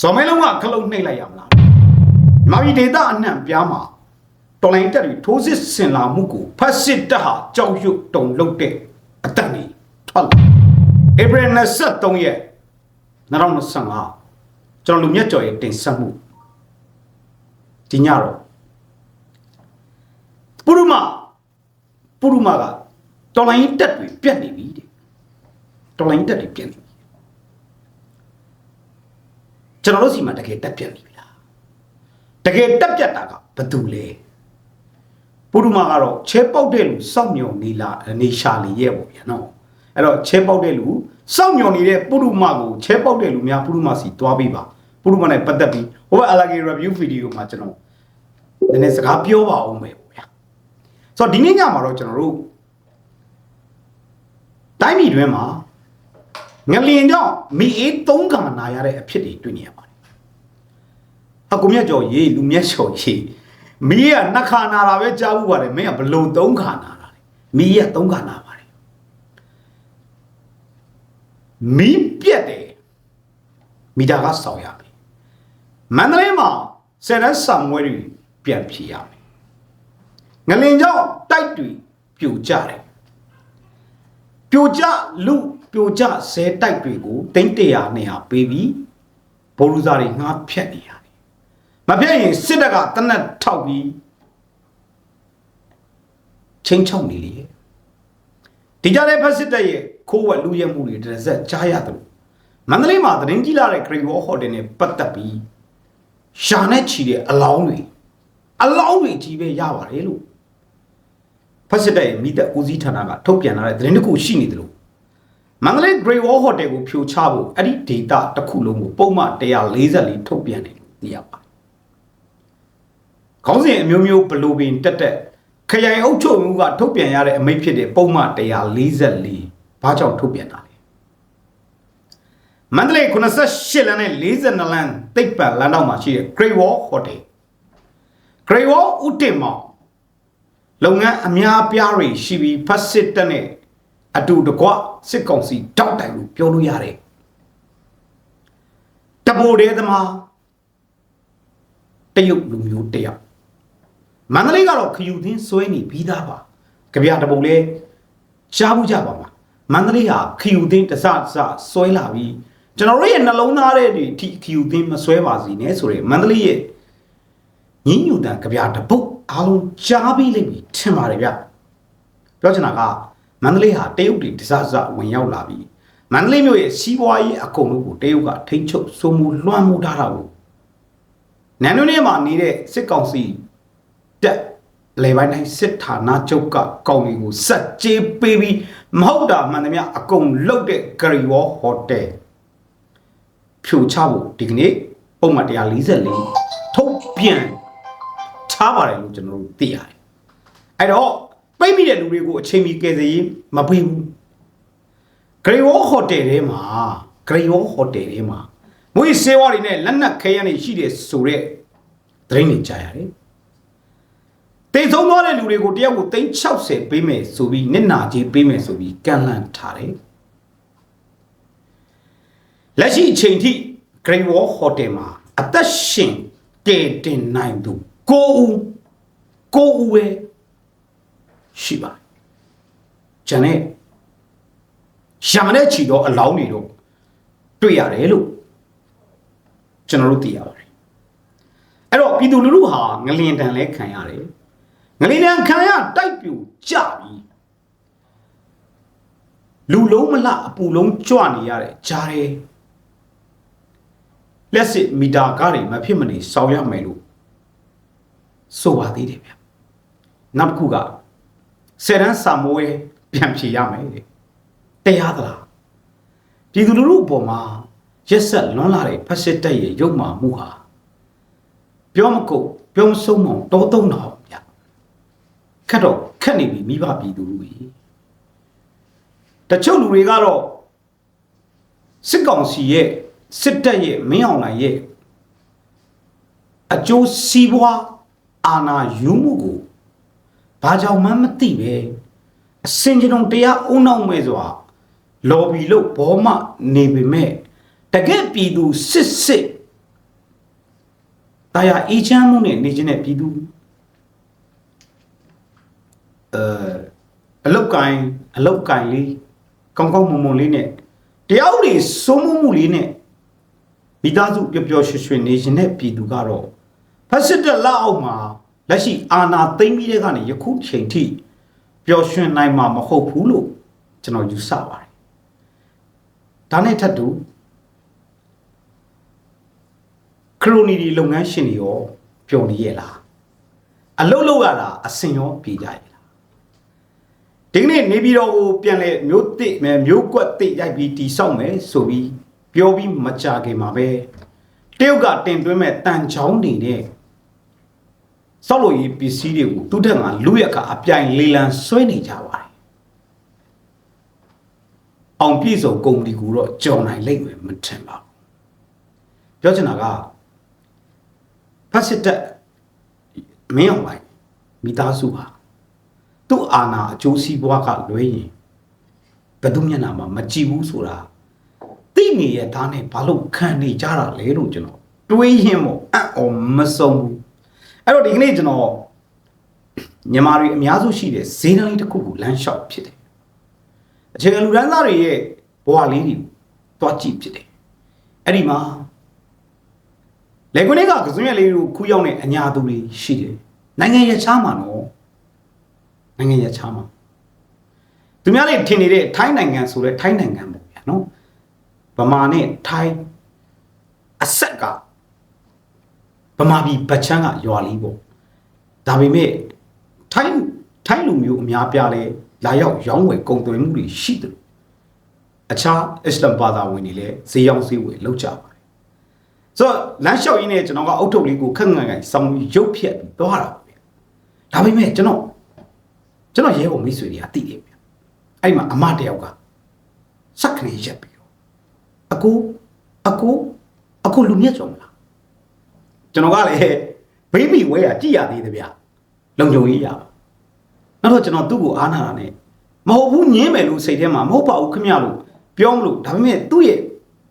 ဇော်မဲလုံးကခလုတ်နှိပ်လိုက်ရမလားမာပြည်ဒေတာအနှံ့ပြားမှာတော်လိုင်းတက်ပြီးထိုးစစ်ဆင်လာမှုကိုဖတ်စစ်တပ်ဟာကြောက်ရွံ့တုန်လှုပ်တဲ့အတန်ကြီးထွက်လာဧပြီ23ရက်2025ကျွန်တော်လူမြတ်ကျော်ရဲ့တင်ဆက်မှုဒီညတော့ပုရုမပုရုမကတော်လိုင်းတက်တွေပြတ်နေပြီတဲ့တော်လိုင်းတက်တွေပြတ်နေပြီ ကျွန်တော်တို့စီမှာတကယ်တက်ပြတ်နေပြီလားတကယ်တက်ပြတ်တာကဘယ်သူလဲပုရုမကတော့ချဲပေါက်တဲ့လူစောင့်မျှော်နေလာနေရှာလေရဲ့ပေါ့ဗျာနော်အဲ့တော့ချဲပေါက်တဲ့လူစောင့်မျှော်နေတဲ့ပုရုမကိုချဲပေါက်တဲ့လူများပုရုမစီတွားပေးပါပုရုမနဲ့ပတ်သက်ပြီးဟိုဘက်အလာဂီ review video မှာကျွန်တော်နည်းနည်းစကားပြောပါအောင်မယ်ပေါ့ဗျာဆိုတော့ဒီနေ့ညမှာတော့ကျွန်တော်တို့တိုင်းပြည်တွင်းမှာ ငလင်ကြောင့်မိအေးသုံးကံနာရတဲ့အဖြစ်တွေတွေ့နေရပါတယ်အကူမြတ်ကျော်ရေးလူမြတ်ကျော်ရေးမီးကနှစ်ခါနာတာပဲကြားဘူးပါတယ်မင်းကဘလို့သုံးခါနာတာလဲမီးကသုံးခါနာပါတယ်မီးပြက်တယ်မီတာကစောင်းရမယ်မန္တလေးမှာဆယ်ရက်ဆံမွဲတွေပြန်ဖြေရမယ်ငလင်ကြောင့်တိုက်တွေပြိုကျတယ်ပြိုကျလူ ပြိုကျဇဲတိုက်တွေကိုတိမ့်တရာနဲ့ဟာပေးပြီးဘိုးလူစားတွေငှားဖြတ်နေရတယ်မဖြတ်ရင်စစ်တပ်ကတနက်ထောက်ပြီးချင်းချောက်နေလေဒီကြတဲ့ဖက်စစ်တပ်ရဲ့ခိုးဝက်လူရဲမှုတွေတစ်စက်ကြားရတယ်လို့မန္တလေးမှာသတင်းကြီးလာတဲ့ Great Wall Hotel နဲ့ပတ်သက်ပြီးရှာနဲ့ချီတဲ့အလောင်းတွေအလောင်းတွေကြီးပဲရပါတယ်လို့ဖက်စစ်တပ်ရဲ့မိသက်ဦးစီးဌာနကထုတ်ပြန်လာတဲ့သတင်းတစ်ခုရှိနေတယ်လို့ မန္တလေး Great Wall Hotel ကိုဖြိုချဖို့အဲ့ဒီ data တစ်ခုလုံးကိုပုံမှန်144ထုတ်ပြန်တယ်လို့သိရပါတယ်ခေါင်းစဉ်အမျိုးမျိုးဘလိုပင်တက်တက်ခရိုင်အုပ်ချုပ်မှုကထုတ်ပြန်ရတဲ့အမိန့်ဖြစ်တဲ့ပုံမှန်144ဘာကြောင့်ထုတ်ပြန်တာလဲမန္တလေး88လမ်းနဲ့42လမ်းတိတ်ပံလမ်းတော့မှာရှိတဲ့ Great Wall Hotel Great Wall ဥတင်မောင်လုပ်ငန်းအများပြားတွေရှိပြီးဖတ်စစ်တက်နဲ့ အတူတကွစစ်ကောင်စီတောက်တိုင်လို့ပြောလို့ရတယ်တပိုတဲသမားတရုတ်လူမျိုးတယောက်မန္တလေးကတော့ခယူသင်းစွဲနေပြီးသားပါကြပြတပုံလဲရှားဘူးကြပါမှာမန္တလေးဟာခယူသင်းတစတစစွဲလာပြီးကျွန်တော်တို့ရဲ့နှလုံးသားတဲ့ဒီခယူသင်းမစွဲပါစီနဲ့ဆိုရယ်မန္တလေးရဲ့ညညူတန်ကြပြတပုတ်အားလုံးကြားပြီးလိမ့်မယ်ထင်ပါတယ်ဗျပြောချင်တာက မန္တလေးဟာတရုတ်တွေတစစဝင်ရောက်လာပြီးမန္တလေးမြို့ရဲ့စီးပွားရေးအကုန်လုံးကိုတရုတ်ကထိန်းချုပ်စိုးမိုးလွှမ်းမိုးထားတာကိုနန်နုနေမှာနေတဲ့စစ်ကောင်စီတက်လေပိုင်းတိုင်းစစ်ဌာနချုပ်ကကောင်းတွေကိုစက်ကြေးပေးပြီးမဟုတ်တာမှန်သမျှအကုန်လုတ်တဲ့ဂရီဝေါ်ဟိုတယ်ဖြိုချဖို့ဒီကနေ့ပုံမှန်144ထုတ်ပြန်ထားပါတယ်လို့ကျွန်တော်တို့သိရတယ်အဲ့တော့ ပိတ်မိတဲ့လူတွေကိုအချိန်မီကယ်ဆယ်ရေးမပေးဘူးဂရီဝေါ်ဟိုတယ်ထဲမှာဂရီဝေါ်ဟိုတယ်ထဲမှာမွေးစေဝါတွေနဲ့လက်နက်ခဲယမ်းတွေရှိတယ်ဆိုတဲ့သတင်းတွေကြားရတယ်တိတ်ဆုံးသွားတဲ့လူတွေကိုတယောက်ကို360ပေးမယ်ဆိုပြီးနစ်နာကြီးပေးမယ်ဆိုပြီးကန့်လန့်ထားတယ်လက်ရှိအချိန်ထိ Great Wall Hotel မှာအသက်ရှင်တည်တင်နိုင်သူ9ဦး9ဦးပဲ ရှိပါတယ်။ကျန်တဲ့ရှာမတဲ့ချီတော့အလောင်းတွေတော့တွေ့ရတယ်လို့ကျွန်တော်တို့သိရပါတယ်။အဲ့တော့ပြည်သူလူထုဟာငလျင်တန်လဲခံရတယ်။ငလျင်တန်ခံရတိုက်ပြူကြပြီ။လူလုံးမလအပူလုံးကြွနေရတဲ့ဂျားတယ်လက်စစ်မီတာကားတွေမဖြစ်မနေဆောင်ရမယ်လို့ဆိုပါသေးတယ်ဗျ။နောက်တစ်ခုက ဆယ်တန်းစာမိုးရဲ့ပြန်ဖြေရမယ်တဲ့တရားသလားပြည်သူလူထုအပေါ်မှာရက်ဆက်လွန်လာတဲ့ဖက်စစ်တပ်ရဲ့ရုပ်မာမှုဟာပြောမကုတ်ပြောမဆုံးမတောသုံးတော်ဗျခက်တော့ခက်နေပြီမိဘပြည်သူလူကြီးတချို့လူတွေကတော့စစ်ကောင်စီရဲ့စစ်တပ်ရဲ့မင်းအောင်လှိုင်ရဲ့အကျိုးစီးပွားအာဏာယူမှုကို ဘာကြောင့်မှမသိပဲအစင်ကျွန်ုံတရားအုံနောက်မဲ့စွာလော်ဘီလို့ဘောမနေပေမဲ့တကယ့်ပြည်သူစစ်စစ်တာယာအေးချမ်းမှုနဲ့နေခြင်းတဲ့ပြည်သူအဲအလုတ်ကိုင်းအလုတ်ကိုင်းလေးကောင်းကောင်းမွန်မွန်လေးနဲ့တရားဥပဒေစိုးမိုးမှုလေးနဲ့မိသားစုပျော်ပျော်ရွှင်ရွှင်နေခြင်းတဲ့ပြည်သူကတော့ဖက်စစ်တပ်လက်အောက်မှာ လက်ရှိအာဏာသိမ်းပြီးတဲ့ကနေယခုချိန်ထိပျော်ရွှင်နိုင်မှာမဟုတ်ဘူးလို့ကျွန်တော်ယူဆပါတယ်ဒါနဲ့ထပ်တူခရိုနီဒီလုပ်ငန်းရှင်တွေရောပျော်နေရဲ့လားအလုတ်လောက်ရတာအစင်ရောပြေကြရဲ့လားဒီကနေ့နေပြည်တော်ကိုပြန်လဲမျိုးတစ်မျိုးကွက်တစ်ရိုက်ပြီးတီဆောက်မယ်ဆိုပြီးပြောပြီးမကြခင်မှာပဲတရုတ်ကတင်သွင်းမဲ့တန်ချောင်းနေတဲ့ ဆောက်လို့ရေးပစ္စည်းတွေကိုသူတက်မှာလူရက်ကအပြိုင်လေးလံဆွဲနေကြပါတယ်အောင်ပြည့်စုံကုမ္ပဏီကူတော့ကြော်နိုင်လိမ့်မယ်မထင်ပါဘူးပြောချင်တာကဖက်စစ်တက်မင်းအောင်လိုက်မိသားစုပါသူ့အာဏာအကျိုးစီးပွားကလွဲရင်ဘယ်သူမျက်နှာမှာမကြည့်ဘူးဆိုတာသိနေရသားနဲ့ဘာလို့ခံနေကြတာလဲလို့ကျွန်တော်တွေးရင်မို့အံ့ဩမဆုံးဘူး အဲ့တော့ဒီကနေ့ကျွန်တော်မြန်မာတွေအများစုရှိတဲ့ဈေးနှုန်းလေးတစ်ခုကိုလမ်းလျှောက်ဖြစ်တယ်အခြေခံလူဒန်းသားတွေရဲ့ဘဝလေးတွေတွားကြည့်ဖြစ်တယ်အဲ့ဒီမှာလေကွန်းလေးကကစွန်းရလေးကိုခူးရောက်တဲ့အညာသူတွေရှိတယ်နိုင်ငံရခြားမှာနော်နိုင်ငံရခြားမှာသူများတွေထင်နေတဲ့ထိုင်းနိုင်ငံဆိုတဲ့ထိုင်းနိုင်ငံပေါ့ဗျာနော်ဗမာနဲ့ထိုင်းအဆက်က ဗမာပြည်ဗချမ်းကရွာလေးပေါ့ဒါပေမဲ့ထိုင်းထိုင်းလူမျိုးအများပြားလဲလာရောက်ရောင်းဝယ်ကုန်သွယ်မှုတွေရှိတယ်အခြားအစ္စလမ်ဘာသာဝင်တွေလည်းဈေးရောင်းဈေးဝယ်လုပ်ကြပါတယ်ဆိုတော့လမ်းလျှောက်ရင်းနဲ့ကျွန်တော်ကအုတ်ထုတ်လေးကိုခက်ငန်ငန်စောင်းရုပ်ဖြတ်ပြီးသွားတာပေါ့ဗျဒါပေမဲ့ကျွန်တော်ကျွန်တော်ရဲဘော်မိတ်ဆွေတွေကသိတယ်ဗျအဲ့မှာအမတယောက်ကစက်ကနေရက်ပြီးတော့အကိုအကိုအကိုလူမြတ်ကြောင်မလား ကျွန်တော်ကလည်းဘိမိဝဲရကြည်ရသေးတယ်ဗျလုံကြုံရေးရပါနောက်တော့ကျွန်တော်သူ့ကိုအားနာတာနဲ့မဟုတ်ဘူးညင်းမယ်လို့စိတ်ထဲမှာမဟုတ်ပါဘူးခမရလို့ပြောမလို့ဒါပေမဲ့သူ့ရဲ့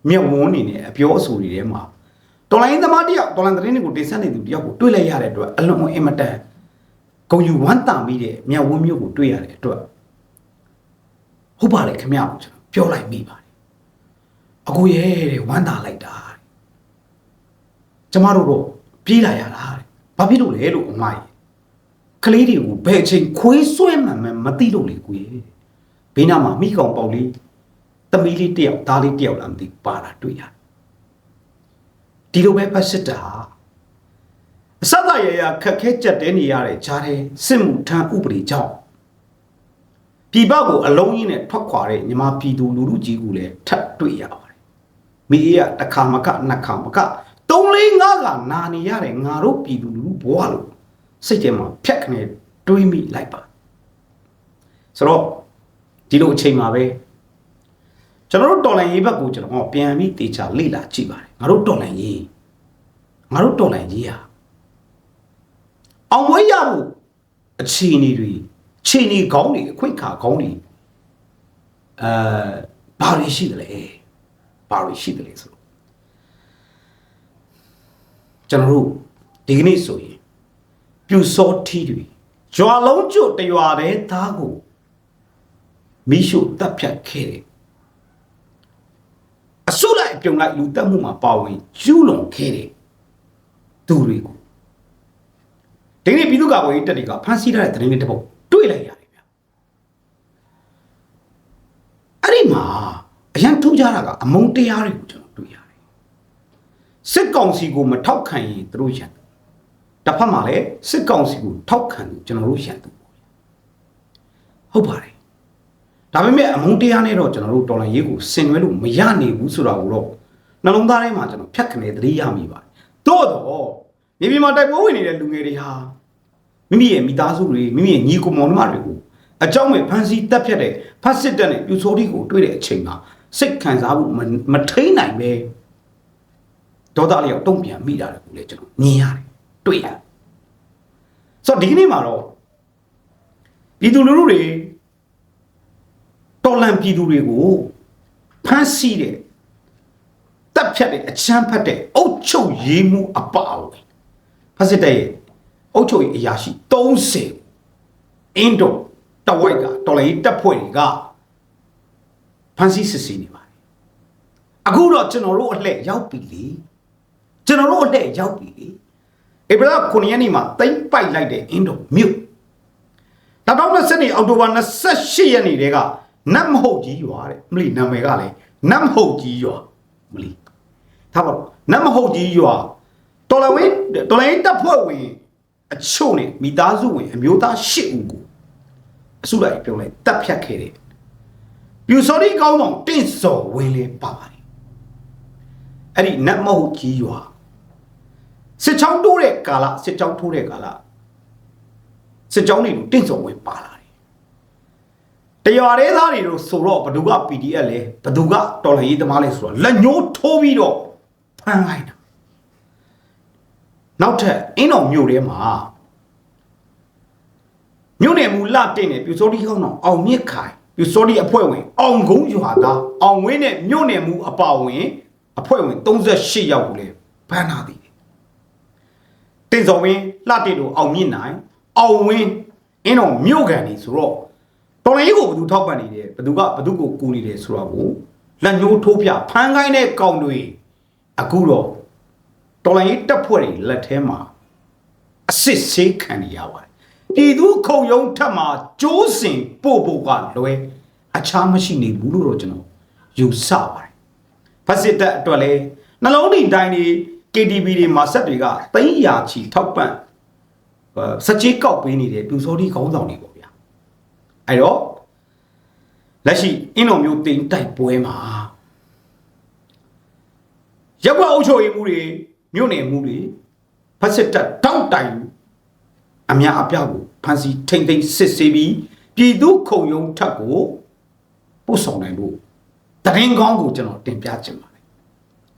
မျက်ဝန်းနေနဲ့အပြောအဆိုတွေထဲမှာတော်လိုင်းသမားတယောက်တော်လိုင်းသတင်းတွေကိုတင်ဆက်နေသူတယောက်ကိုတွေ့လိုက်ရတဲ့အတွက်အလွန်အင်မတန်ဂုံယူဝမ်းတာမိတဲ့မျက်ဝန်းမျိုးကိုတွေ့ရတဲ့အတွက်ဟုတ်ပါတယ်ခမရလို့ကျွန်တော်ပြောလိုက်မိပါတယ်အကိုရဲ့တဲ့ဝမ်းတာလိုက်တာတဲ့ကျမတို့တော့ ပြေးလာရတာတဲ့ဘာဖြစ်လို့လဲလို့အမကြီးကလေးတွေကိုဘယ်အချိန်ခွေးဆွဲမှန်မှန်မသိလို့လေကိုကြီးဘေးနားမှာမိကောင်ပေါက်လေးသမီးလေးတယောက်သားလေးတယောက်လာမသိပါတာတွေ့ရတယ်ဒီလိုပဲဖတ်စစ်တာဟာအစတရရခက်ခဲကြက်တဲနေရတဲ့ဂျားတဲ့စစ်မှုထမ်းဥပဒေကြောင့်ပြည်ပကိုအလုံးကြီးနဲ့ထွက်ခွာတဲ့ညီမပြည်သူလူထုကြီးကိုလည်းထပ်တွေ့ရပါတယ်မိအေးကတစ်ခါမကနှစ်ခါမကသုံး လေးငါးကနာနေရတဲ့ငါတို့ပြည်သူလူထုဘဝလို့စိတ်ထဲမှာဖြတ်ခနဲ့တွေးမိလိုက်ပါဆိုတော့ဒီလိုအချိန်မှာပဲကျွန်တော်တို့တော်လန်ရေးဘက်ကိုကျွန်တော်ပြန်ပြီးတေချာလေ့လာကြည့်ပါတယ်ငါတို့တော်လန်ရေးငါတို့တော်လန်ရေးဟာအောင်မွေးရဖို့အခြေအနေတွေအခြေအနေကောင်းတွေအခွင့်အခါကောင်းတွေအဲဘာတွေရှိတယ်လဲဘာတွေရှိတယ်လဲဆိုတော့ ကျွန်တော်တို့ဒီကနေ့ဆိုရင်ပြူစောထီတွေကြွာလုံးကျွတ်တရွာတဲ့သားကိုမိရှုတပ်ဖြတ်ခဲ့တယ်အစုလိုက်ပြုံလိုက်လူတက်မှုမှာပါဝင်ကျူးလွန်ခဲ့တယ်သူတွေကိုဒီနေ့ပြည်သူ့ကာကွယ်ရေးတပ်တွေကဖမ်းဆီးထားတဲ့သတင်းလေးတစ်ပုဒ်တွေ့လိုက်ရတယ်ဗျအဲ့ဒီမှာအရန်ထူးခြားတာကအမုံတရားတွေကိုကျွန်တော်တွေ့ရတယ် စစ်ကောင်စီကိုမထောက်ခံရင်သူတို့ရန်တစ်ဖက်မှာလည်းစစ်ကောင်စီကိုထောက်ခံသူကျွန်တော်တို့ရန်သူပေါ့ဟုတ်ပါတယ်ဒါပေမဲ့အမုန်းတရားနဲ့တော့ကျွန်တော်တို့တော်လိုင်းရေးကိုဆင်နွှဲလို့မရနိုင်ဘူးဆိုတာကိုတော့နှလုံးသားထဲမှာကျွန်တော်ဖြတ်ခနဲ့သတိရမိပါတယ်သို့တော့မြေပြင်မှာတိုက်ပွဲဝင်နေတဲ့လူငယ်တွေဟာမိမိရဲ့မိသားစုတွေမိမိရဲ့ညီကိုမောင်နှမတွေကိုအကြောင်းမဲ့ဖန်စီတက်ဖြတ်တဲ့ဖတ်စစ်တက်နဲ့ပြူစောတိကိုတွေ့တဲ့အချိန်မှာစိတ်ခံစားမှုမထိန်နိုင်ပဲ ဒေါသလေးရောက်တုံ့ပြန်မိတာကိုလည်းကျွန်တော်မြင်ရတယ်တွေ့ရတယ်ဆိုတော့ဒီကနေ့မှာတော့ပြည်သူလူထုတွေတော်လန်ပြည်သူတွေကိုဖမ်းဆီးတဲ့တပ်ဖြတ်တဲ့အချမ်းဖတ်တဲ့အုတ်ချုပ်ရေးမှုအပအဝင်ဖက်စစ်တပ်ရဲ့အုပ်ချုပ်ရေးအရာရှိ30အင်းတို့တဝိုက်ကတော်လိုင်းတပ်ဖွဲ့တွေကဖမ်းဆီးစစ်ဆေးနေပါတယ်အခုတော့ကျွန်တော်တို့အလှည့်ရောက်ပြီလေ ကျွန်တော်တို့အလှည့်ရောက်ပြီလေဧပြီလ9ရက်နေ့မှာတိမ့်ပိုက်လိုက်တဲ့အင်းတို့မြို့2020နှစ်အောက်တိုဘာ28ရက်နေ့တည်းကနတ်မဟုတ်ကြီးရွာတဲ့မလီနာမည်ကလည်းနတ်မဟုတ်ကြီးရွာမလီထားပါတော့နတ်မဟုတ်ကြီးရွာတော်လဝင်းတော်လိုင်းတပ်ဖွဲ့ဝင်အချို့နဲ့မိသားစုဝင်အမျိုးသား၈ဦးကိုအစုလိုက်ပြောလိုက်တပ်ဖြတ်ခဲ့တယ်ပြူစော်ဒီကောင်းဆောင်တင့်စော်ဝင်လေပါပါတယ်အဲ့ဒီနတ်မဟုတ်ကြီးရွာ စစ်ချောင်းတိုးတဲ့ကာလစစ်ချောင်းထိုးတဲ့ကာလစစ်ချောင်းတွေကိုတင့်စော်ဝင်ပါလာတယ်တရွာရဲသားတွေတို့ဆိုတော့ဘသူက PDF လဲဘသူကတော်လှန်ရေးသမားလဲဆိုတော့လက်ညှိုးထိုးပြီးတော့ဖမ်းလိုက်တာနောက်ထပ်အင်းတော်မြို့ထဲမှာမြို့နယ်မူလတင်နေပြူစောတိကောင်းတော်အောင်မြင့်ခိုင်ပြူစောတိအဖွဲ့ဝင် အောင်ကုန်းရွာသားအောင်ဝင်းနဲ့မြို့နယ်မူအပါဝင်အဖွဲ့ဝင်38ယောက်ကိုလည်းဖမ်းထားသည် တင်စော်ဝင်းလှတင်တို့အောင်မြင့်နိုင်အောင်ဝင်းအင်းတော်မြို့ကန်နေဆိုတော့တော်လည်းကိုဘယ်သူထောက်ပံ့နေတယ်ဘယ်သူကဘယ်သူကိုကူနေတယ်ဆိုတော့ကိုလက်ညှိုးထိုးပြဖမ်းခိုင်းတဲ့ကောင်တွေအခုတော့တော်လည်းတက်ဖွဲ့တွေလက်ထဲမှာအစ်စ်ဆေးခံနေရပါတယ်ပြည်သူခုံရုံးထက်မှာကျိုးစင်ပို့ဖို့ကလွဲအခြားမရှိနေဘူးလို့တော့ကျွန်တော်ယူဆပါတယ်ဖက်စစ်တပ်အတွက်လည်းနှလုံးဒီတိုင်းတွေ KTV တွေမှာဆက်တွေကသိန်းရာချီထောက်ပံ့စကြေးကောက်ပေးနေတဲ့ပြူစောတိခေါင်းဆောင်တွေပေါ့ဗျာအဲ့တော့လက်ရှိအင်းတော်မျိုးတင်တိုက်ပွဲမှာရက်ွက်အုပ်ချုပ်ရေးမှုတွေမြို့နယ်မှုတွေဖက်စစ်တပ်တောက်တိုင်အများအပြားကိုဖမ်းဆီးထိမ့်သိမ်းစစ်ဆေးပြီးပြည်သူခုံရုံးထက်ကိုပို့ဆောင်နိုင်ဖို့တရင်ကောင်းကိုကျွန်တော်တင်ပြချင်ပါတယ်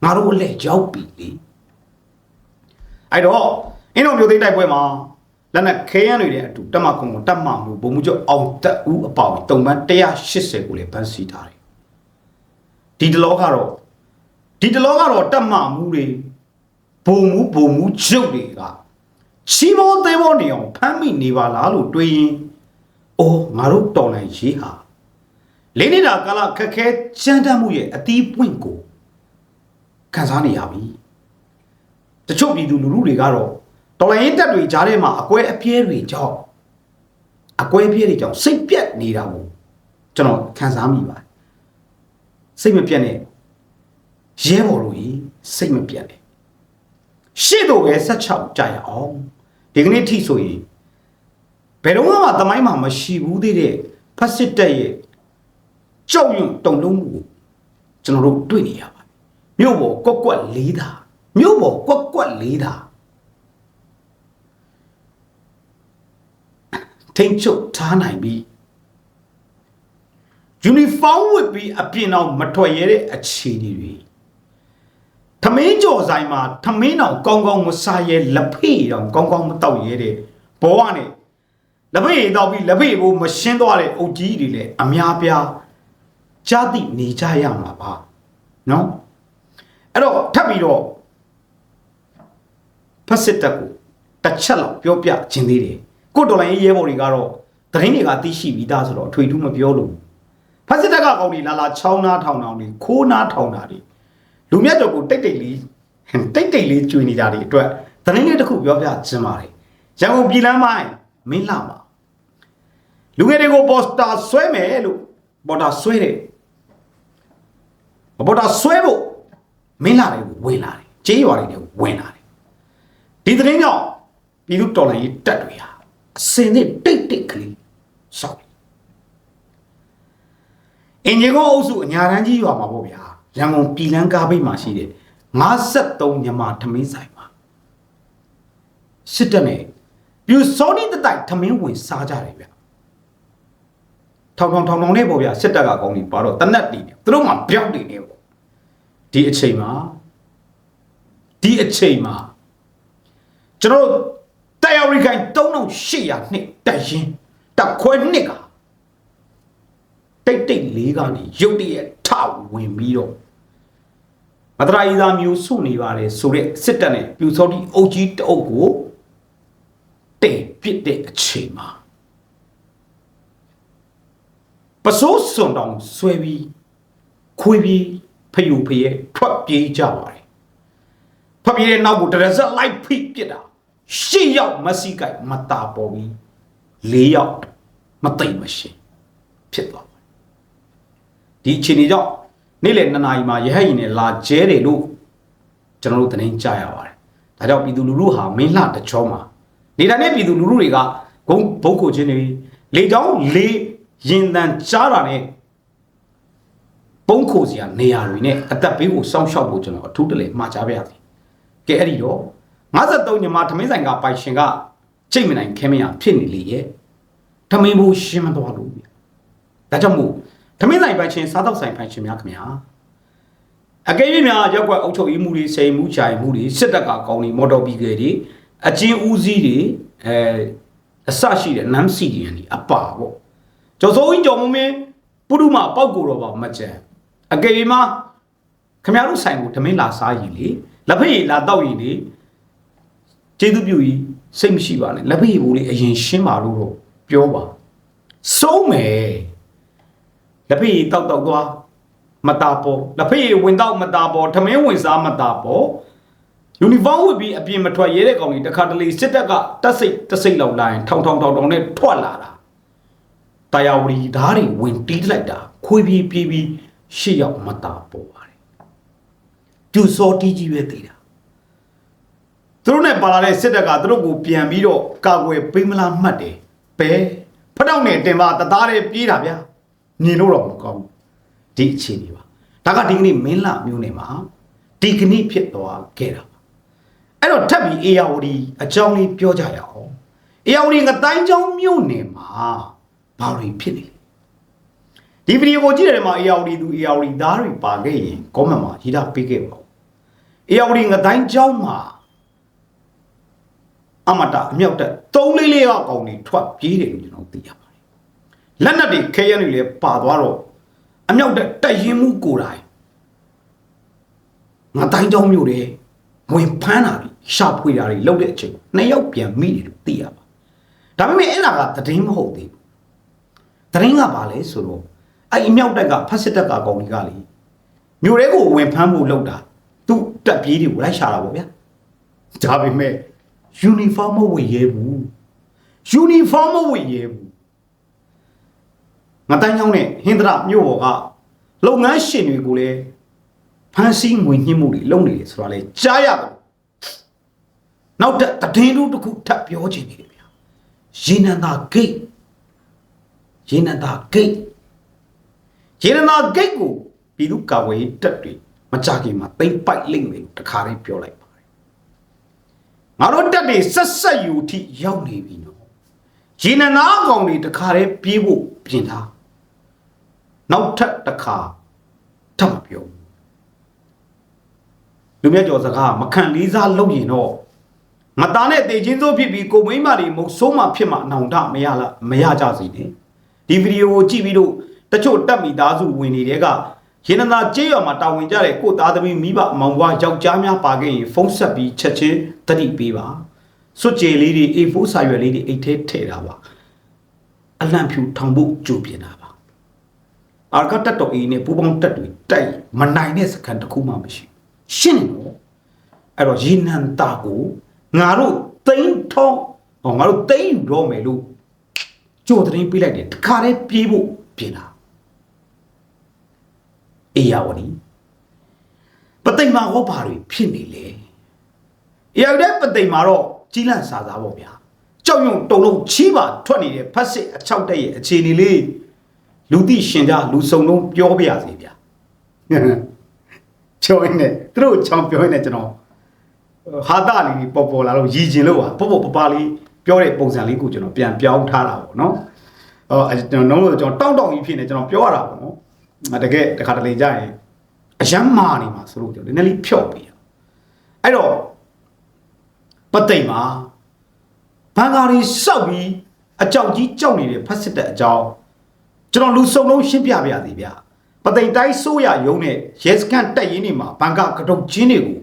ငါတို့လည်းရောက်ပြီလေ အဲ့တော့အင်းတော်မျိုးသိမ်းတိုက်ပွဲမှာလက်နက်ခဲယမ်းတွေတဲ့အတူတက်မခုံကိုတက်မမှုဘုံမှုကျော်အောင်တက်ဦးအပေါင်းတုံပန်း180ကိုလည်းဖမ်းဆီးထားတယ်ဒီတလောကတော့ဒီတလောကတော့တက်မမှုတွေဘုံမှုဘုံမှုချုပ်တွေကချီမောသေးမောနေအောင်ဖမ်းမိနေပါလားလို့တွေးရင်အိုးငါတို့တော်နိုင်ရေးဟာလေးနေတာကာလခက်ခဲကြမ်းတမ်းမှုရဲ့အတီးပွင့်ကိုခံစားနေရပြီ တချို့ပြည်သူလူထုတွေကတော့တော်လိုင်းတက်တွေကြားထဲမှာအကွဲအပြဲတွေကြောင့်အကွဲအပြဲတွေကြောင့်စိတ်ပြက်နေတာကိုကျွန်တော်ခံစားမိပါတယ်စိတ်မပြက်နဲ့ရဲဘော်တို့ကြီးစိတ်မပြတ်နဲ့ရှေ့တော့ပဲဆက်ချောက်ကြရအောင်ဒီကနေ့ထိဆိုရင်ဘယ်တော့မှသမိုင်းမှာမရှိဘူးသေးတဲ့ဖက်စစ်တပ်ရဲ့ကြောက်ရွံ့တုန်လုံးမှုကိုကျွန်တော်တို့တွေ့နေရပါတယ်မြို့ပေါ်ကွက်ကွက်လေးတာ မြို့ပေါ်ကွက်ကွက်လေးတာထိန်ချုပ်ထားနိုင်ပြီးယူနီဖောင်းဝတ်ပြီးအပြင်အောင်မထွက်ရတဲ့အခြေအနေတွေထမင်းကြော်ဆိုင်မှာထမင်းအောင်ကောင်းကောင်းမစားရဲလက်ဖေးအောင်ကောင်းကောင်းမတောက်ရဲတဲ့ဘောကနေလက်ဖေးတောက်ပြီးလက်ဖေးကိုမရှင်းသွားတဲ့အုတ်ကြီးတွေလည်းအများပြားကြားသိနေကြရမှာပါနော်အဲ့တော့ထပ်ပြီးတော့ ဖက်စစ်တပ်ကိုတစ်ချက်လောက်ပြောပြခြင်းသေးတယ်ကိုတော်လိုင်းရဲဘော်တွေကတော့သတင်းတွေကသိရှိပြီးသားဆိုတော့အထွေထူးမပြောလို့ဖက်စစ်တပ်ကကောင်းနေလာလာချောင်းနာထောင်ထောင်နေခိုးနာထောင်တာတွေလူမြတ်တော်ကိုတိတ်တိတ်လေးတိတ်တိတ်လေးကျွေနေတာတွေအတွက်သတင်းလေးတစ်ခုပြောပြခြင်းပါတယ်ရန်ကုန်ပြည်လမ်းပိုင်းမင်းလာမှာလူငယ်တွေကိုပေါ်စတာဆွဲမယ်လို့ပေါ်တာဆွဲတယ်ပေါ်တာဆွဲဖို့မင်းလာတွေကိုဝင်လာတယ်ကြေးရွာတွေဝင်လာတယ် ဒီသတင်းကြောင့်ပြည်သူတော်လှန်ရေးတပ်တွေဟာအစင်နဲ့တိတ်တိတ်ကလေးစောက်အင်ဂျင်ကိုအုပ်စုအညာတန်းကြီးရွာမှာပေါ့ဗျာရန်ကုန်ပြည်လန်းကားပိတ်မှာရှိတဲ့53မြန်မာထမင်းဆိုင်မှာစစ်တပ်နဲ့ပြူစောနီတတိုက်ထမင်းဝင်စားကြတယ်ဗျထောင်ထောင်ထောင်ထောင်နဲ့ပေါ့ဗျာစစ်တပ်ကကောင်းနေပါတော့တနတ်တီနေသူတို့မှပြောက်နေနေပေါ့ဒီအချိန်မှာဒီအချိန်မှာ ကျွန်တော်တို့တိုင်ရီခိုင်3800နှစ်တက်ရင်တက်ခွဲနှစ်ကတိတ်တိတ်လေးကနေရုတ်တရက်ထဝင်ပြီးတော့မတရာဤသားမျိုးစုနေပါတယ်ဆိုတဲ့စစ်တပ်နဲ့ပြူစောတိအုပ်ကြီးတအုပ်ကိုတဲ့ပြစ်တဲ့အချိန်မှာပစိုးစွန်တောင်ဆွဲပြီးခွေးပြီးဖယုဖယဲထွက်ပြေးကြပါတယ်ထွက်ပြေးတဲ့နောက်ကိုတရဇက်လိုက်ဖိပြစ်တာ ရှစ်ယောက်မစီကိုက်မတာပေါ်ပြီးလေးယောက်မသိမ့်မရှင်ဖြစ်သွားပါတယ်ဒီအချိန်ကြောင့်နေ့လယ်2နာရီမှာရဟတ်ရင်နဲ့လာကျဲတယ်လို့ကျွန်တော်တို့သတင်းကြားရပါတယ်ဒါကြောင့်ပြည်သူလူထုဟာမင်းလှတချောမှာနေတာနဲ့ပြည်သူလူထုတွေကဂုံဘုတ်ကိုချင်းနေလေချောင်းလေရင်တန်ကြားတာနဲ့ပုံခိုစရာနေရာတွေနဲ့အသက်ဘေးကိုစောင့်ရှောက်ဖို့ကျွန်တော်အထူးတလဲမှာကြားပါရစေကဲအဲ့ဒီတော့ 53ညမှာထမင်းဆိုင်ကပိုင်ရှင်ကချိန်မနိုင်ခဲမရဖြစ်နေလေရဲ့ထမင်းဘူးရှင်းမသွားလို့ဗျဒါကြောင့်မို့ထမင်းဆိုင်ပိုင်ရှင်စားတော့ဆိုင်ပိုင်ရှင်များခင်ဗျာအကယ်၍များရက်ွက်အုပ်ချုပ်ရေးမှုတွေစိန်မှုချာမှုတွေစစ်တပ်ကကောင်းနေမော်တော်ဘီကယ်တွေအချင်းဦးစီးတွေအဲအစရှိတဲ့နမ်စီဒီယန်တွေအပါပေါ့ကျော်စိုးကြီးကျော်မမင်းပုရုမပောက်ကိုတော့ပါမကြံအကယ်၍မှာခင်ဗျားတို့ဆိုင်ကိုထမင်းလာစားရည်လေလက်ဖက်ရည်လာတောက်ရည်လေ ကျေးဇူးပြုကြီးစိတ်မရှိပါနဲ့လက်ဖက်ရည်ဘူးလေးအရင်ရှင်းပါလို့တော့ပြောပါစိုးမယ်လက်ဖက်ရည်တောက်တောက်သွားမတာပေါ်လက်ဖက်ရည်ဝင်တော့မတာပေါ်ထမင်းဝင်စားမတာပေါ်ယူနီဖောင်းဝတ်ပြီးအပြင်မထွက်ရဲတဲ့ကောင်ကြီးတခါတလေစစ်တပ်ကတက်စိတ်တက်စိတ်လောက်လာရင်ထောင်ထောင်ထောင်ထောင်နဲ့ထွက်လာတာတရားဝရီဓားတွေဝင်တီးလိုက်တာခွေးပြေးပြေးပြီးရှေ့ရောက်မတာပေါ်ပါတယ်ကျူစောတီးကြီးပဲသေးတာ သူတို့နဲ့ပါလာတဲ့စစ်တပ်ကသူတို့ကိုပြန်ပြီးတော့ကာကွယ်ပေးမလားမှတ်တယ်ဘဲဖတောက်နဲ့တင်ပါတသားလေးပြေးတာဗျာမြင်လို့တော့မကောင်းဘူးဒီအခြေအနေပါဒါကဒီကနေ့မင်းလာမျိုးနေမှာဒီကနေ့ဖြစ်သွားခဲ့တာပါအဲ့တော့ထပ်ပြီးအေယာဝတီအကြောင်းလေးပြောကြရအောင်အေယာဝတီငတိုင်းချောင်းမြို့နယ်မှာဘာတွေဖြစ်နေလဲဒီဗီဒီယိုကိုကြည့်တဲ့မှာအေယာဝတီသူအေယာဝတီသားတွေပါခဲ့ရင်ကောမန့်မှာရေးတာပေးခဲ့ပါဦးအေယာဝတီငတိုင်းချောင်းမှာ အမတာအမြောက်တက်၃လေးလေးရောက်ကောင်တွေထွက်ပြေးတယ်လို့ကျွန်တော်သိရပါတယ်လက်နက်တွေခဲရနေလေပါသွားတော့အမြောက်တက်တက်ရင်မှုကိုယ်တိုင်ငါတိုင်းကြောင်းမျိုးတယ်ဝင်ဖမ်းတာပြီးရှာဖွေတာတွေလုပ်တဲ့အချိန်နှစ်ယောက်ပြန်မိတယ်လို့သိရပါဒါပေမဲ့အဲ့ဒါကသတင်းမဟုတ်သေးဘူးသတင်းကဘာလဲဆိုတော့အဲ့အမြောက်တက်ကဖက်စစ်တက်ကကောင်ကြီးကလေမျိုးတွေကိုဝင်ဖမ်းဖို့လုပ်တာသူ့တက်ပြေးတွေကိုလိုက်ရှာတာပေါ့ဗျာဒါပေမဲ့ ယူနီဖောင်းမဝတ်ရဲဘူးယူနီဖောင်းမဝတ်ရဲဘူးငါတန်းချောင်းနဲ့ဟင်္ဒရာမြို့ပေါ်ကလုပ်ငန်းရှင်တွေကိုလည်းဖမ်းဆီးငွေညှစ်မှုတွေလုပ်နေတယ်ဆိုတာလေကြားရတယ်နောက်တစ်သတင်းတို့တစ်ခုထပ်ပြောချင်တယ်ဗျာရေနံသာဂိတ်ရေနံသာဂိတ်ရေနံသာဂိတ်ကိုပြည်သူ့ကာဝေးတပ်တွေမကြခင်မှာတိမ့်ပိုက်လိမ့်မယ်လို့တခါလေးပြောလိုက်ပါတယ် ငါတို့တက်တွေဆက်ဆက်ယူထိရောက်နေပြီနော်ရေနံသာကောင်တွေတခါလေးပြေးဖို့ပြင်ထားနောက်ထပ်တစ်ခါထပ်မပြောဘူးလူမြတ်ကျော်စကားမခံလေးစားလုပ်ရင်တော့မသားနဲ့တေချင်းစိုးဖြစ်ပြီးကိုမိန်းမတွေမုတ်ဆိုးမှဖြစ်မှအနောင်တမရလားမရကြစီနဲ့ဒီဗီဒီယိုကိုကြည့်ပြီးတော့တချို့တက်မိသားစုဝင်နေတဲ့က ရင်းနာကျေးရွာမှာတာဝန်ကြတဲ့ကိုသားသမီးမိဘမောင်ဘွားယောက်ျားများပါခဲ့ရင်ဖုန်းဆက်ပြီးချက်ချင်းတတိပေးပါစွတ်ကြေလေးတွေ A4 စာရွက်လေးတွေအိတ်ထဲထည့်တာပါအလံဖြူထောင်ဖို့ကြိုပြင်တာပါအာကတက်တော်အေးနဲ့ပူပေါင်းတက်တွေတိုက်မနိုင်တဲ့စကန်တစ်ခုမှမရှိရှင်းနေတော့အဲ့တော့ရေနံတာကိုငါတို့တိန်းထောင်းဟောငါတို့တိန်းယူတော့မယ်လို့ကြိုသတင်းပေးလိုက်တယ်တခါတည်းပြေးဖို့ပြင်တာ အေယာဝတီပသိမ်မာဟောဘာတွေဖြစ်နေလဲအေယာဝတီပသိမ်မာတော့ကြီးလန့်စာစားပေါ့ဗျာကြောက်ရွံ့တုံလုံးချီးပါထွက်နေတဲ့ဖက်စစ်အချောက်တဲ့ရဲ့အခြေအနေလေးလူသိရှင်ကြလူစုံလုံးပြောပြရစီဗျာပြောရင်းနဲ့သူတို့ချောင်းပြောရင်းနဲ့ကျွန်တော်ဟာတာလေးပေါ်ပေါ်လာတော့ရည်ကျင်လို့ပါပေါ်ပေါ်ပပလေးပြောတဲ့ပုံစံလေးကိုကျွန်တော်ပြန်ပြောင်းထားတာပေါ့နော်အော်ကျွန်တော်လုံးလို့ကျွန်တော်တောင်းတောင်းကြီးဖြစ်နေကျွန်တော်ပြောရတာပေါ့နော် တကယ်တခါတလေကြာရင်အယမ်းမာနေမှာဆိုလို့ကျွန်တော်နည်းနည်းလေးဖြော့ပြီးအဲ့တော့ပသိမ်မှာဘန်ကာရီစောက်ပြီးအကြောက်ကြီးကြောက်နေတဲ့ဖက်စစ်တဲ့အကြောင်းကျွန်တော်လူစုံလုံးရှင်းပြပါရစေဗျာပသိမ်တိုင်းဆိုးရယုံနဲ့ရဲစခန့်တက်ရင်းနေမှာဘန်ကာကတုတ်ချင်းတွေကို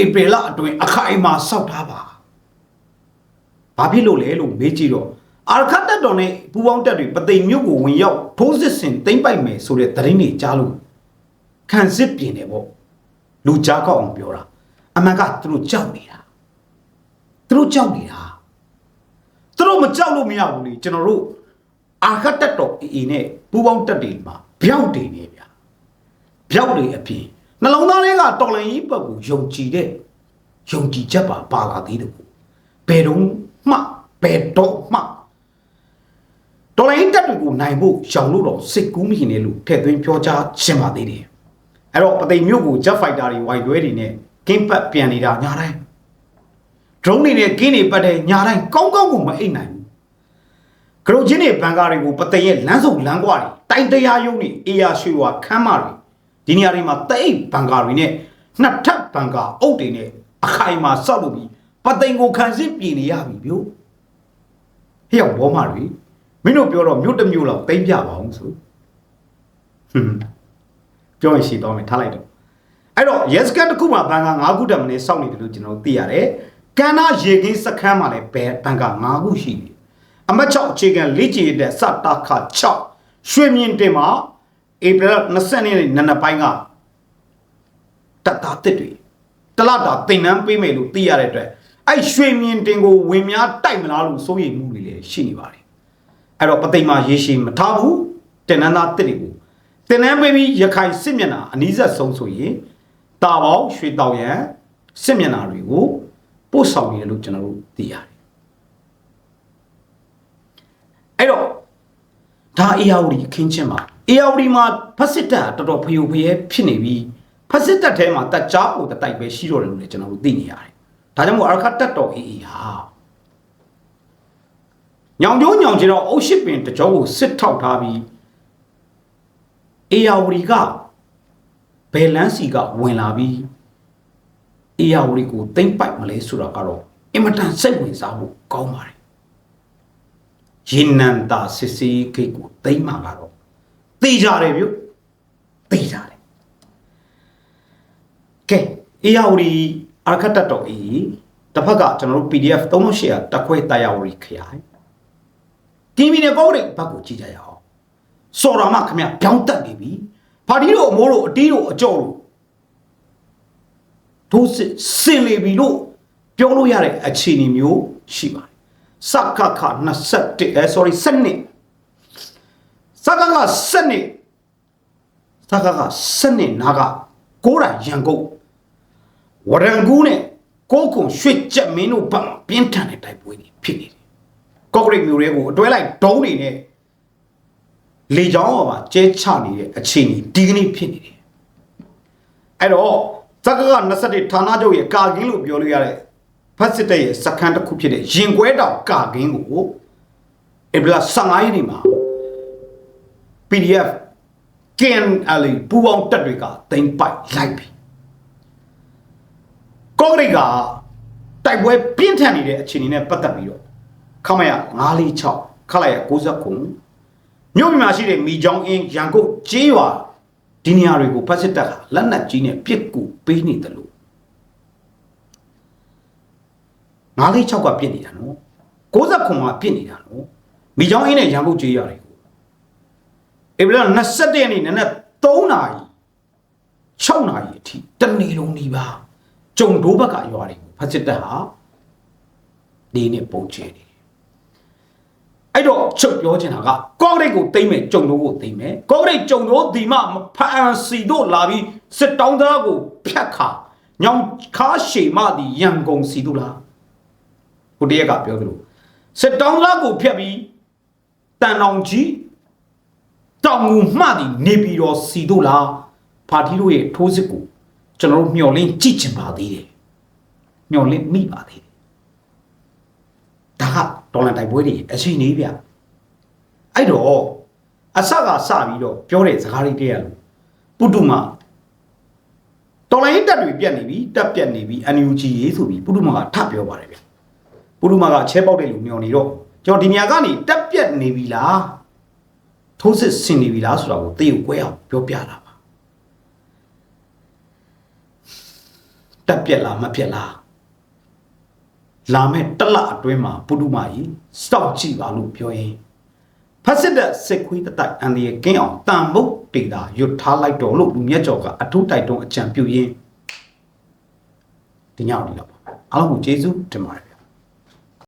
ဧပြီလအတွင်းအခိုင်အမာစောက်ထားပါဘာဖြစ်လို့လဲလို့မေးကြည့်တော့ အာခတ်တက်တော်နဲ့ပူပေါင်းတက်တွေပသိမ်မြို့ကိုဝင်ရောက်ထိုးစစ်ဆင်သိမ့်ပိုက်မယ်ဆိုတဲ့သတင်းတွေကြားလို့ခံစစ်ပြင်တယ်ပေါ့လူကြားကောက်အောင်ပြောတာအမှန်ကသူတို့ကြောက်နေတာသူတို့ကြောက်နေတာသူတို့မကြောက်လို့မရဘူးလေကျွန်တော်တို့အာခတ်တက်တော်အေးနဲ့ပူပေါင်းတက်တွေမှာဗျောက်တွေနေဗျာဗျောက်တွေအပြင်နှလုံးသားတွေကတော်လန်ကြီးဘက်ကိုယုံကြည်တဲ့ယုံကြည်ချက်ပါပါလာသေးတယ်ကိုဘယ်တော့မှဘယ်တော့မှတော်လိုင်းတက်တွေကို နိုင်ဖို့ရှောင်လို့တော့စစ်ကူးမိနေလို့ထည့်သွင်းပြောကြားခြင်းပါသေးတယ်အဲ့တော့ပသိမ်မြို့ကို jet fighter တွေဝိုင်တွဲတွေနဲ့ကင်းပတ်ပြန်နေတာညာတိုင်း drone တွေနဲ့ကင်းတွေပတ်တဲ့ညာတိုင်းကောင်းကောင်းကိုမအိတ်နိုင်ဘူးကရိုချင်းတွေဘန်ကာတွေကိုပသိမ်ရဲ့လမ်းစုံလမ်းကွာတွေတိုက်တရားယုံတွေအေယာရွှေဝါခမ်းမတွေဒီနေရာတွေမှာတိတ်ဘန်ကာတွေနဲ့နှစ်ထပ်ဘန်ကာအုပ်တွေနဲ့အခိုင်အမာစောက်လို့ပြီးပသိမ်ကိုခံစစ်ပြည်နေရပြီဗျို့ဟဲ့ဘောမတွေ မင်းတို့ပြောတော့မြို့တစ်မြို့လောက်တိမ့်ပြပါအောင်ဆိုဟွန်းပြောရင်ရှိတော့မယ်ထားလိုက်တော့အဲ့တော့ yes ကတစ်ခုမှဘန်က9ခုတက်မနေစောင့်နေတယ်လို့ကျွန်တော်တို့သိရတယ်ကန္နာရေကင်းစခန်းမှာလည်းဘယ်ဘန်က9ခုရှိတယ်အမတ်6အခြေခံလေ့ကျင့်တဲ့စတာခ6ရွှေမြင့်တင်မှာဧပြီလ20ရက်နေ့နံနက်ပိုင်းကတက်တာတစ်တွေတလတာတင်နန်းပေးမယ်လို့သိရတဲ့အတွက်အဲ့ရွှေမြင့်တင်ကိုဝင်များတိုက်မလားလို့စိုးရိမ်မှုတွေလည်းရှိနေပါတယ် အဲ့တော့ပသိမ်မှာရေရှည်မထားဘူးတင်နန်းသားတစ်တွေကိုတင်နန်းပေးပြီးရခိုင်စစ်မျက်နှာအနီးဆက်ဆုံးဆိုရင်တာပေါင်းရွှေတောင်ရန်စစ်မျက်နှာတွေကိုပို့ဆောင်နေတယ်လို့ကျွန်တော်တို့သိရတယ်အဲ့တော့ဒါအေယာဝတီအခင်းချင်းမှာအေယာဝတီမှာဖက်စစ်တပ်တော်တော်ဖျို့ဖျဲဖြစ်နေပြီးဖက်စစ်တပ်ထဲမှာတက်ကြားကိုတတိုက်ပဲရှိတော့တယ်လို့လည်းကျွန်တော်တို့သိနေရတယ်ဒါကြောင့်မို့အာခတ်တက်တော်အေးအေးဟာ ညောင်ကျိုးညောင်ကျတော့အုတ်ရှိပင်တကြောကိုစစ်ထောက်ထားပြီးအေယာဝတီကဘယ်လန်းစီကဝင်လာပြီးအေယာဝတီကိုတိမ့်ပိုက်မလဲဆိုတာကတော့အင်မတန်စိတ်ဝင်စားဖို့ကောင်းပါတယ်ရင်နန္တာစစ်စီဂိတ်ကိုတိမ့်မှာကတော့သိကြတယ်ဗျသိကြတယ်ကဲအေယာဝတီအာခတ်တက်တော်အေးတစ်ဖက်ကကျွန်တော်တို့ PDF 3800တက်ခွဲတာယာဝတီခရိုင် ကင်းမီနယ်ကောက်တဲ့ဘက်ကိုကြည့်ကြရအောင်စော်တော်မှခမပြောင်းတက်နေပြီဖာဒီတို့အမိုးတို့အတီးတို့အကြော့တို့တို့စစ်စင်လေပြီလို့ပြောလို့ရတဲ့အခြေအနေမျိုးရှိပါတယ်စကခ21အဲ sorry စနစ်စကခစနစ်စကခစနစ်နာကကိုးတိုင်ရန်ကုန်ဝရန်ကူးနဲ့ကိုးကုံရွှေချက်မင်းတို့ဘက်မှာပြင်းထန်တဲ့တိုက်ပွဲတွေဖြစ်နေတယ် ကော့ဂရိတ်မျိုးတွေကိုအတွဲလိုက်ဒုံးတွေနဲ့လေချောင်းပေါ်မှာကျဲချနေတဲ့အခြေအနေဒီကနေ့ဖြစ်နေတယ်အဲ့တော့ဇက်ကက21ဌာနချုပ်ရဲ့ကာကင်းလို့ပြောလို့ရတဲ့ဖတ်စစ်တဲ့ရဲ့စခန်းတစ်ခုဖြစ်တဲ့ရင်ကွဲတောင်ကာကင်းကိုဧပြီလ15ရက်နေ့မှာ PDF KNL ပူပေါင်းတပ်တွေကတင်ပိုက်လိုက်ပြီကော့ဂရိတ်ကတိုက်ပွဲပြင်းထန်နေတဲ့အခြေအနေနဲ့ပတ်သက်ပြီးတော့ ခမရ946ခလိုက်ရ69မြို့ပြည်မှာရှိတဲ့မီချောင်းအင်းရန်ကုန်ကျေးရွာဒီနေရာတွေကိုဖက်စစ်တပ်ကလက်နက်ကြီးနဲ့ပစ်ကူပေးနေတယ်လို့946ကပြစ်နေတာနော်69ကပြစ်နေတာနော်မီချောင်းအင်းနဲ့ရန်ကုန်ကျေးရွာတွေကိုဧပြီလ21ရက်နေ့နနက်3နာရီ6နာရီအထိတနေ့လုံးနေပါကြုံဒိုးဘက်ကရွာတွေကိုဖက်စစ်တပ်ဟာဒီနေ့ပုံချေတယ်အဲ့တော့ ချုပ်ပြောချင်တာကကော့ဂရိတ်ကိုတိမ့်မယ်ကြုံတို့ကိုတိမ့်မယ်ကော့ဂရိတ်ကြုံတို့ဒီမှမဖန်စီတို့လာပြီးစစ်တောင်းသားကိုဖြတ်ခါညောင်ခါရှေမသည်ရန်ကုန်စီတို့လားကိုတရက်ကပြောသလိုစစ်တောင်းသားကိုဖြတ်ပြီးတန်အောင်ကြီးတောင်ငူမှသည်နေပြီးတော့စီတို့လားပါတီတို့ရဲ့ထိုးစစ်ကိုကျွန်တော်တို့မျှော်လင့်ကြည့်ချင်ပါသေးတယ်မျှော်လင့်မိပါသေးတယ်ဒါကဒေါ်လာတိုက်ပွဲတွေအချိန်နေဗျ အဲ့တော့အဆကစပြီးတော့ပြောတဲ့စကားလေးတည်းရလို့ပုတုမတော်လိုင်းတက်တွေပြက်နေပြီတက်ပြက်နေပြီ NUG ရေးဆိုပြီးပုတုမကထပ်ပြောပါတယ်ဗျပုတုမကချဲပေါက်တဲ့လူမျောနေတော့ကျွန်တော်ဒီနေရာကနေတက်ပြက်နေပြီလားထိုးစစ်ဆင်နေပြီလားဆိုတာကိုသိကိုကွဲအောင်ပြောပြတာပါတက်ပြက်လားမပြက်လားလာမဲ့တစ်လအတွင်းမှာပုထုမာကြီးစောင့်ကြည့်ပါလို့ပြောရင် ဖက်စစ်တဲ့စစ်ခွေးတတိုင်အန်ဒီရဲ့ကင်းအောင်တန်မုတ်တေတာရွတ်ထားလိုက်တော့လို့လူမြတ်ကျော်ကအထူးတိုက်တွန်းအကြံပြုရင်းဒီညောင်ဒီတော့အားလုံးကိုကျေးဇူးတင်ပါတယ်